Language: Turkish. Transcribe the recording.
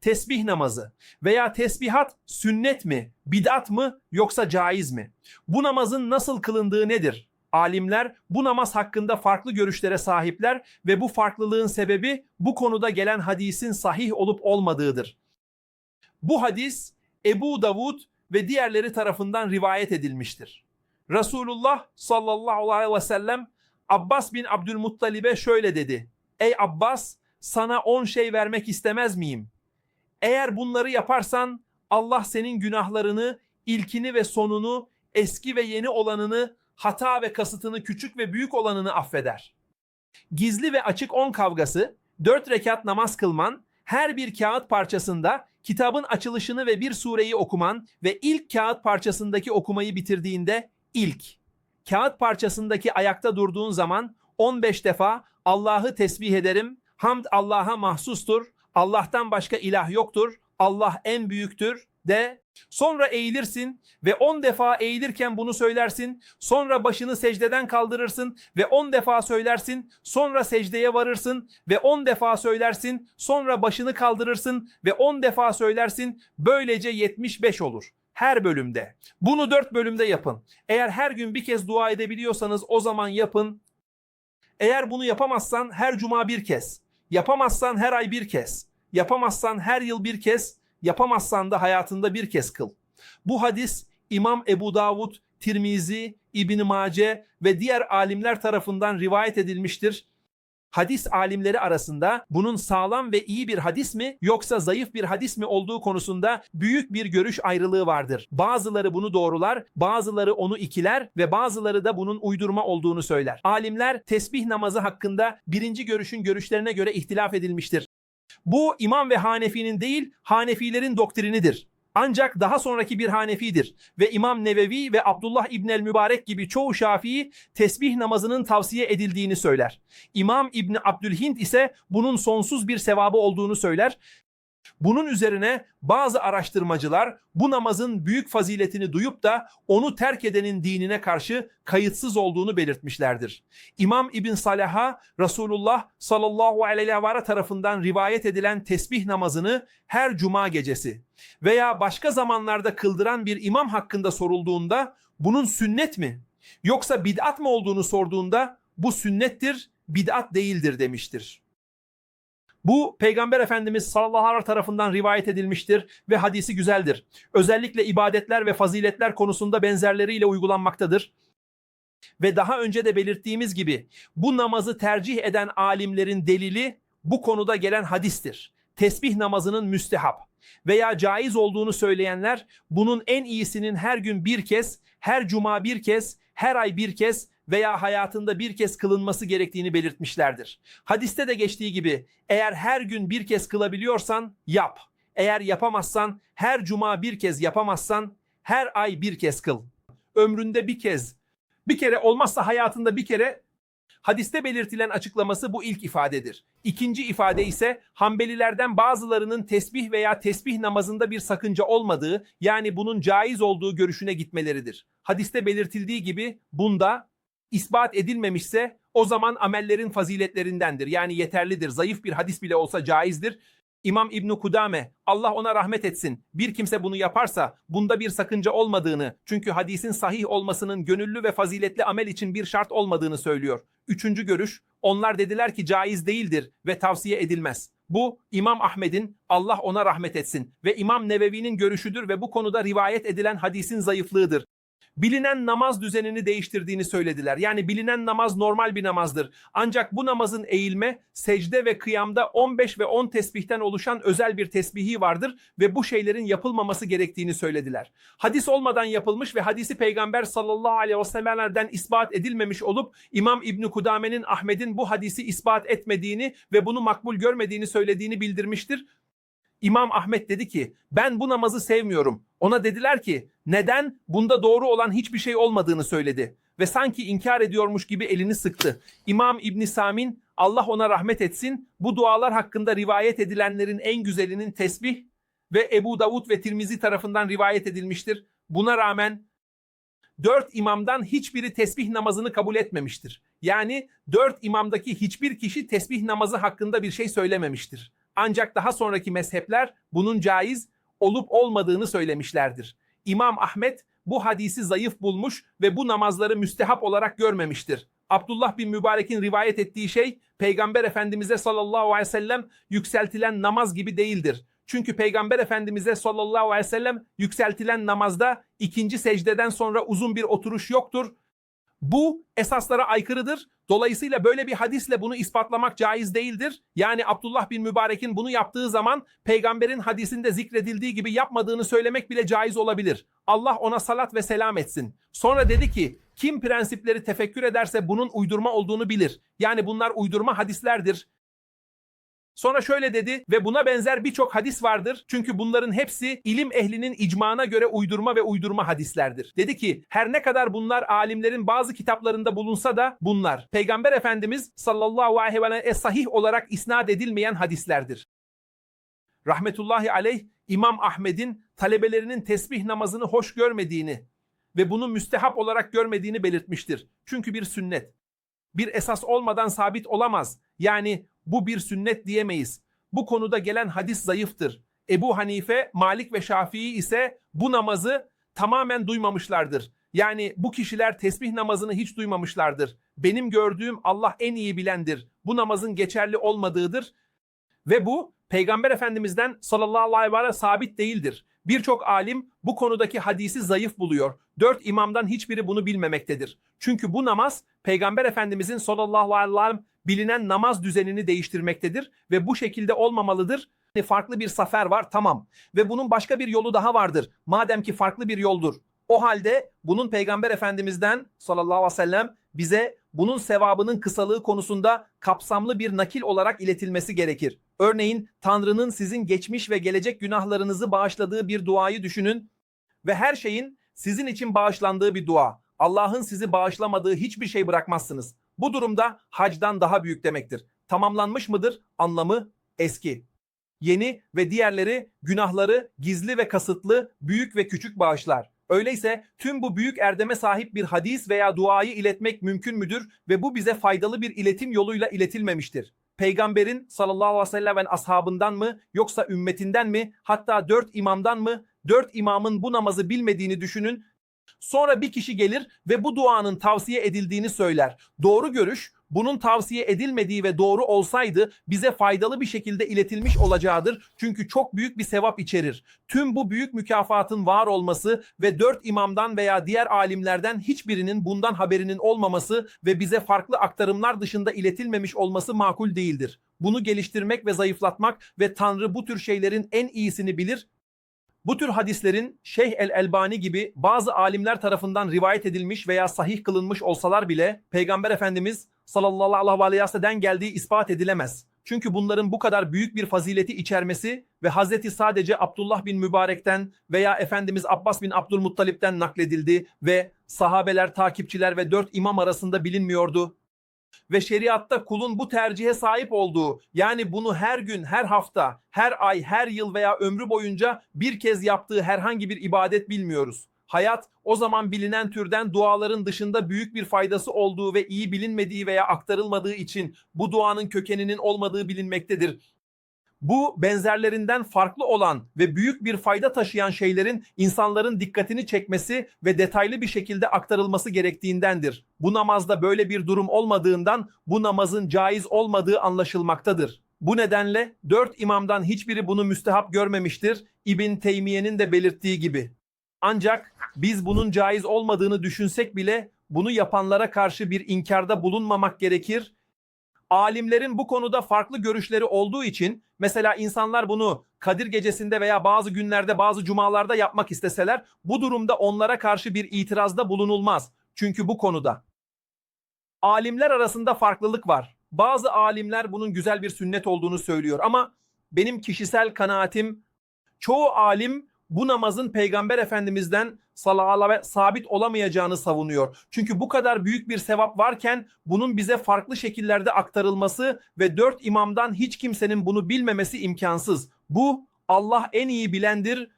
tesbih namazı veya tesbihat sünnet mi, bid'at mı yoksa caiz mi? Bu namazın nasıl kılındığı nedir? Alimler bu namaz hakkında farklı görüşlere sahipler ve bu farklılığın sebebi bu konuda gelen hadisin sahih olup olmadığıdır. Bu hadis Ebu Davud ve diğerleri tarafından rivayet edilmiştir. Resulullah sallallahu aleyhi ve sellem Abbas bin Abdülmuttalib'e şöyle dedi. Ey Abbas sana on şey vermek istemez miyim? Eğer bunları yaparsan Allah senin günahlarını, ilkini ve sonunu, eski ve yeni olanını, hata ve kasıtını, küçük ve büyük olanını affeder. Gizli ve açık on kavgası, dört rekat namaz kılman, her bir kağıt parçasında kitabın açılışını ve bir sureyi okuman ve ilk kağıt parçasındaki okumayı bitirdiğinde ilk. Kağıt parçasındaki ayakta durduğun zaman 15 defa Allah'ı tesbih ederim, hamd Allah'a mahsustur, Allah'tan başka ilah yoktur, Allah en büyüktür de sonra eğilirsin ve 10 defa eğilirken bunu söylersin. Sonra başını secdeden kaldırırsın ve 10 defa söylersin. Sonra secdeye varırsın ve 10 defa söylersin. Sonra başını kaldırırsın ve 10 defa söylersin. Böylece 75 olur her bölümde. Bunu 4 bölümde yapın. Eğer her gün bir kez dua edebiliyorsanız o zaman yapın. Eğer bunu yapamazsan her cuma bir kez. Yapamazsan her ay bir kez. Yapamazsan her yıl bir kez. Yapamazsan da hayatında bir kez kıl. Bu hadis İmam Ebu Davud, Tirmizi, İbn Mace ve diğer alimler tarafından rivayet edilmiştir. Hadis alimleri arasında bunun sağlam ve iyi bir hadis mi yoksa zayıf bir hadis mi olduğu konusunda büyük bir görüş ayrılığı vardır. Bazıları bunu doğrular, bazıları onu ikiler ve bazıları da bunun uydurma olduğunu söyler. Alimler tesbih namazı hakkında birinci görüşün görüşlerine göre ihtilaf edilmiştir. Bu İmam ve Hanefi'nin değil, Hanefilerin doktrinidir. Ancak daha sonraki bir Hanefidir ve İmam Nevevi ve Abdullah İbnel Mübarek gibi çoğu Şafii tesbih namazının tavsiye edildiğini söyler. İmam İbni Abdülhind ise bunun sonsuz bir sevabı olduğunu söyler. Bunun üzerine bazı araştırmacılar bu namazın büyük faziletini duyup da onu terk edenin dinine karşı kayıtsız olduğunu belirtmişlerdir. İmam İbn Salah'a Resulullah sallallahu aleyhi ve sellem tarafından rivayet edilen tesbih namazını her cuma gecesi veya başka zamanlarda kıldıran bir imam hakkında sorulduğunda bunun sünnet mi yoksa bid'at mı olduğunu sorduğunda bu sünnettir, bid'at değildir demiştir. Bu Peygamber Efendimiz sallallahu aleyhi tarafından rivayet edilmiştir ve hadisi güzeldir. Özellikle ibadetler ve faziletler konusunda benzerleriyle uygulanmaktadır. Ve daha önce de belirttiğimiz gibi bu namazı tercih eden alimlerin delili bu konuda gelen hadistir. Tesbih namazının müstehap veya caiz olduğunu söyleyenler bunun en iyisinin her gün bir kez, her cuma bir kez, her ay bir kez veya hayatında bir kez kılınması gerektiğini belirtmişlerdir. Hadiste de geçtiği gibi eğer her gün bir kez kılabiliyorsan yap. Eğer yapamazsan her cuma bir kez yapamazsan her ay bir kez kıl. Ömründe bir kez, bir kere olmazsa hayatında bir kere Hadiste belirtilen açıklaması bu ilk ifadedir. İkinci ifade ise Hanbelilerden bazılarının tesbih veya tesbih namazında bir sakınca olmadığı yani bunun caiz olduğu görüşüne gitmeleridir. Hadiste belirtildiği gibi bunda ispat edilmemişse o zaman amellerin faziletlerindendir. Yani yeterlidir. Zayıf bir hadis bile olsa caizdir. İmam İbn Kudame Allah ona rahmet etsin. Bir kimse bunu yaparsa bunda bir sakınca olmadığını çünkü hadisin sahih olmasının gönüllü ve faziletli amel için bir şart olmadığını söylüyor. Üçüncü görüş onlar dediler ki caiz değildir ve tavsiye edilmez. Bu İmam Ahmed'in Allah ona rahmet etsin ve İmam Nevevi'nin görüşüdür ve bu konuda rivayet edilen hadisin zayıflığıdır bilinen namaz düzenini değiştirdiğini söylediler. Yani bilinen namaz normal bir namazdır. Ancak bu namazın eğilme, secde ve kıyamda 15 ve 10 tesbihten oluşan özel bir tesbihi vardır ve bu şeylerin yapılmaması gerektiğini söylediler. Hadis olmadan yapılmış ve hadisi Peygamber sallallahu aleyhi ve sellem'den ispat edilmemiş olup İmam İbni Kudame'nin Ahmet'in bu hadisi ispat etmediğini ve bunu makbul görmediğini söylediğini bildirmiştir. İmam Ahmet dedi ki ben bu namazı sevmiyorum. Ona dediler ki neden? Bunda doğru olan hiçbir şey olmadığını söyledi. Ve sanki inkar ediyormuş gibi elini sıktı. İmam İbni Samin Allah ona rahmet etsin bu dualar hakkında rivayet edilenlerin en güzelinin tesbih ve Ebu Davud ve Tirmizi tarafından rivayet edilmiştir. Buna rağmen dört imamdan hiçbiri tesbih namazını kabul etmemiştir. Yani dört imamdaki hiçbir kişi tesbih namazı hakkında bir şey söylememiştir. Ancak daha sonraki mezhepler bunun caiz olup olmadığını söylemişlerdir. İmam Ahmet bu hadisi zayıf bulmuş ve bu namazları müstehap olarak görmemiştir. Abdullah bin Mübarek'in rivayet ettiği şey Peygamber Efendimiz'e sallallahu aleyhi ve sellem yükseltilen namaz gibi değildir. Çünkü Peygamber Efendimiz'e sallallahu aleyhi ve sellem yükseltilen namazda ikinci secdeden sonra uzun bir oturuş yoktur. Bu esaslara aykırıdır. Dolayısıyla böyle bir hadisle bunu ispatlamak caiz değildir. Yani Abdullah bin Mübarek'in bunu yaptığı zaman peygamberin hadisinde zikredildiği gibi yapmadığını söylemek bile caiz olabilir. Allah ona salat ve selam etsin. Sonra dedi ki kim prensipleri tefekkür ederse bunun uydurma olduğunu bilir. Yani bunlar uydurma hadislerdir. Sonra şöyle dedi ve buna benzer birçok hadis vardır. Çünkü bunların hepsi ilim ehlinin icmana göre uydurma ve uydurma hadislerdir. Dedi ki her ne kadar bunlar alimlerin bazı kitaplarında bulunsa da bunlar Peygamber Efendimiz sallallahu aleyhi ve sellem sahih olarak isnat edilmeyen hadislerdir. Rahmetullahi aleyh İmam Ahmed'in talebelerinin tesbih namazını hoş görmediğini ve bunu müstehap olarak görmediğini belirtmiştir. Çünkü bir sünnet. Bir esas olmadan sabit olamaz. Yani bu bir sünnet diyemeyiz. Bu konuda gelen hadis zayıftır. Ebu Hanife, Malik ve Şafii ise bu namazı tamamen duymamışlardır. Yani bu kişiler tesbih namazını hiç duymamışlardır. Benim gördüğüm Allah en iyi bilendir. Bu namazın geçerli olmadığıdır. Ve bu Peygamber Efendimiz'den sallallahu aleyhi ve sellem sabit değildir. Birçok alim bu konudaki hadisi zayıf buluyor. Dört imamdan hiçbiri bunu bilmemektedir. Çünkü bu namaz Peygamber Efendimizin sallallahu aleyhi ve sellem bilinen namaz düzenini değiştirmektedir ve bu şekilde olmamalıdır. Farklı bir safer var tamam ve bunun başka bir yolu daha vardır. Madem ki farklı bir yoldur. O halde bunun Peygamber Efendimiz'den sallallahu aleyhi ve sellem bize bunun sevabının kısalığı konusunda kapsamlı bir nakil olarak iletilmesi gerekir. Örneğin Tanrı'nın sizin geçmiş ve gelecek günahlarınızı bağışladığı bir duayı düşünün ve her şeyin sizin için bağışlandığı bir dua. Allah'ın sizi bağışlamadığı hiçbir şey bırakmazsınız. Bu durumda hacdan daha büyük demektir. Tamamlanmış mıdır? Anlamı eski. Yeni ve diğerleri günahları gizli ve kasıtlı, büyük ve küçük bağışlar. Öyleyse tüm bu büyük erdeme sahip bir hadis veya duayı iletmek mümkün müdür ve bu bize faydalı bir iletim yoluyla iletilmemiştir? Peygamberin sallallahu aleyhi ve sellem ve ashabından mı yoksa ümmetinden mi hatta dört imamdan mı? Dört imamın bu namazı bilmediğini düşünün Sonra bir kişi gelir ve bu duanın tavsiye edildiğini söyler. Doğru görüş bunun tavsiye edilmediği ve doğru olsaydı bize faydalı bir şekilde iletilmiş olacağıdır. Çünkü çok büyük bir sevap içerir. Tüm bu büyük mükafatın var olması ve dört imamdan veya diğer alimlerden hiçbirinin bundan haberinin olmaması ve bize farklı aktarımlar dışında iletilmemiş olması makul değildir. Bunu geliştirmek ve zayıflatmak ve Tanrı bu tür şeylerin en iyisini bilir bu tür hadislerin Şeyh el-Elbani gibi bazı alimler tarafından rivayet edilmiş veya sahih kılınmış olsalar bile Peygamber Efendimiz sallallahu aleyhi ve sellem'den geldiği ispat edilemez. Çünkü bunların bu kadar büyük bir fazileti içermesi ve Hazreti sadece Abdullah bin Mübarek'ten veya Efendimiz Abbas bin Abdülmuttalip'ten nakledildi ve sahabeler, takipçiler ve dört imam arasında bilinmiyordu ve şeriatta kulun bu tercihe sahip olduğu yani bunu her gün, her hafta, her ay, her yıl veya ömrü boyunca bir kez yaptığı herhangi bir ibadet bilmiyoruz. Hayat o zaman bilinen türden duaların dışında büyük bir faydası olduğu ve iyi bilinmediği veya aktarılmadığı için bu duanın kökeninin olmadığı bilinmektedir. Bu benzerlerinden farklı olan ve büyük bir fayda taşıyan şeylerin insanların dikkatini çekmesi ve detaylı bir şekilde aktarılması gerektiğindendir. Bu namazda böyle bir durum olmadığından bu namazın caiz olmadığı anlaşılmaktadır. Bu nedenle dört imamdan hiçbiri bunu müstehap görmemiştir. İbn Teymiye'nin de belirttiği gibi. Ancak biz bunun caiz olmadığını düşünsek bile bunu yapanlara karşı bir inkarda bulunmamak gerekir alimlerin bu konuda farklı görüşleri olduğu için mesela insanlar bunu Kadir gecesinde veya bazı günlerde bazı cumalarda yapmak isteseler bu durumda onlara karşı bir itirazda bulunulmaz. Çünkü bu konuda alimler arasında farklılık var. Bazı alimler bunun güzel bir sünnet olduğunu söylüyor ama benim kişisel kanaatim çoğu alim bu namazın Peygamber Efendimiz'den sallallahu sabit olamayacağını savunuyor. Çünkü bu kadar büyük bir sevap varken bunun bize farklı şekillerde aktarılması ve dört imamdan hiç kimsenin bunu bilmemesi imkansız. Bu Allah en iyi bilendir